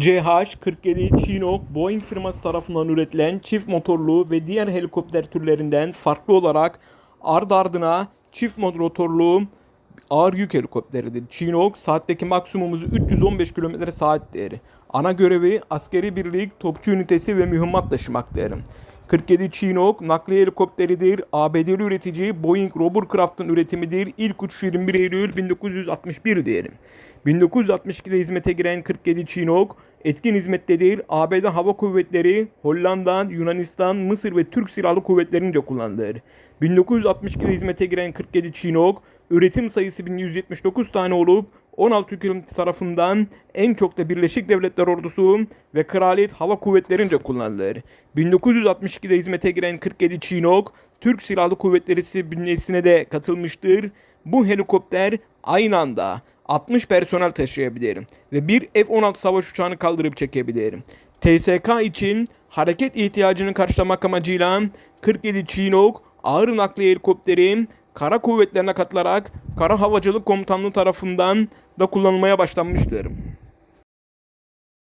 CH-47 Chinook Boeing firması tarafından üretilen çift motorlu ve diğer helikopter türlerinden farklı olarak ard ardına çift motorlu ağır yük helikopteridir. Chinook saatteki maksimum hızı 315 km saattir. Ana görevi askeri birlik, topçu ünitesi ve mühimmat taşımaktır. 47 Chinook nakliye helikopteridir. ABD'li üretici Boeing Roborcraft'ın üretimidir. İlk uçuş 21 Eylül 1961 diyelim. 1962'de hizmete giren 47 Chinook etkin hizmettedir. ABD Hava Kuvvetleri, Hollanda, Yunanistan, Mısır ve Türk Silahlı Kuvvetlerince kullanılır. 1962'de hizmete giren 47 Chinook üretim sayısı 1179 tane olup 16 ülke tarafından en çok da Birleşik Devletler Ordusu ve Kraliyet Hava Kuvvetlerince kullanılır. 1962'de hizmete giren 47 Chinook Türk Silahlı Kuvvetleri bünyesine de katılmıştır. Bu helikopter aynı anda 60 personel taşıyabilir ve bir F-16 savaş uçağını kaldırıp çekebilir. TSK için hareket ihtiyacını karşılamak amacıyla 47 Chinook ağır nakliye helikopteri kara kuvvetlerine katılarak Kara Havacılık Komutanlığı tarafından da kullanılmaya başlanmıştır.